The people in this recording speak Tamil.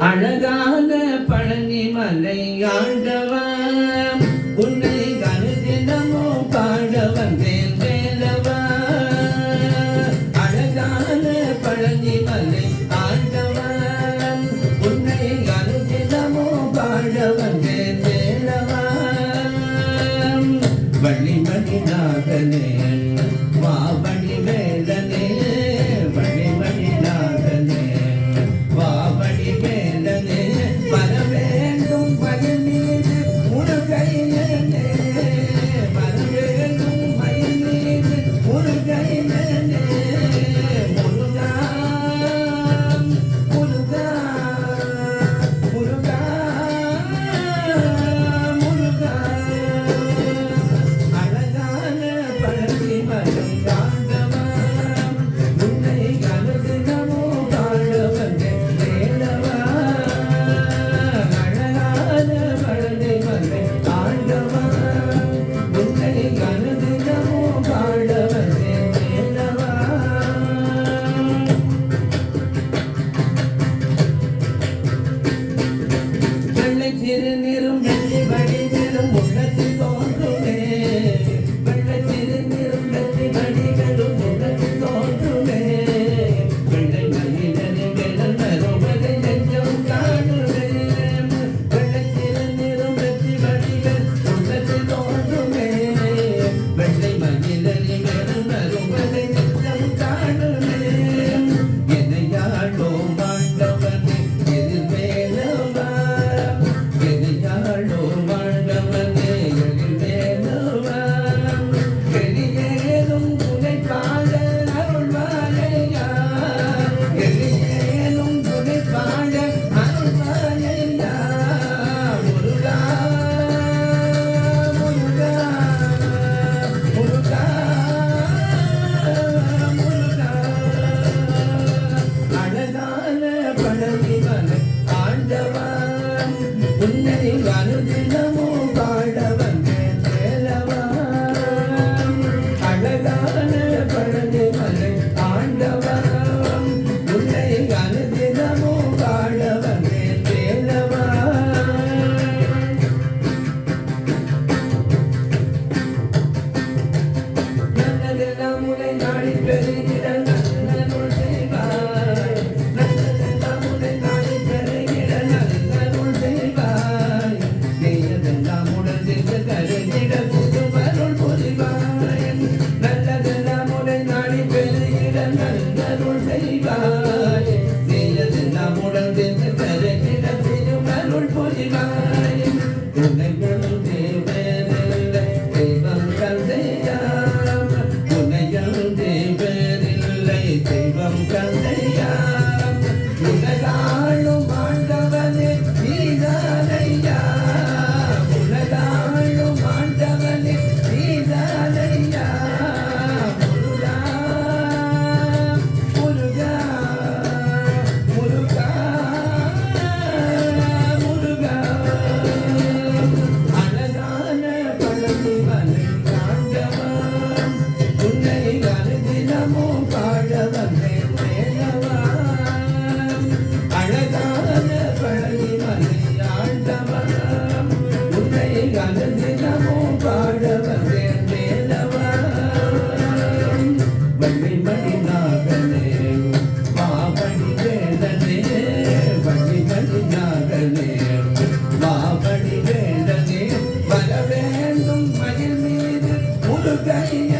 அழகான பழனி மலை ஆண்டவா உன்னை கருதினமோ பாட வந்தேன் வேலவா. அழகான பழனி மலை ஆண்டவா உன்னை கருதினமோ பாட வந்தேன் வேலவா. வள்ளிமணி நாதனே திருநிறு உன்னை அனுதினம் கண்டு தினமும் பாட வந்தேன் மேலவா வள்ளிமணி நாகனே மாபடி வேண்டனே வள்ளிமணி நாகனே மாபடி வேண்டனே வர வேண்டும் மயில் மீது முழுகைய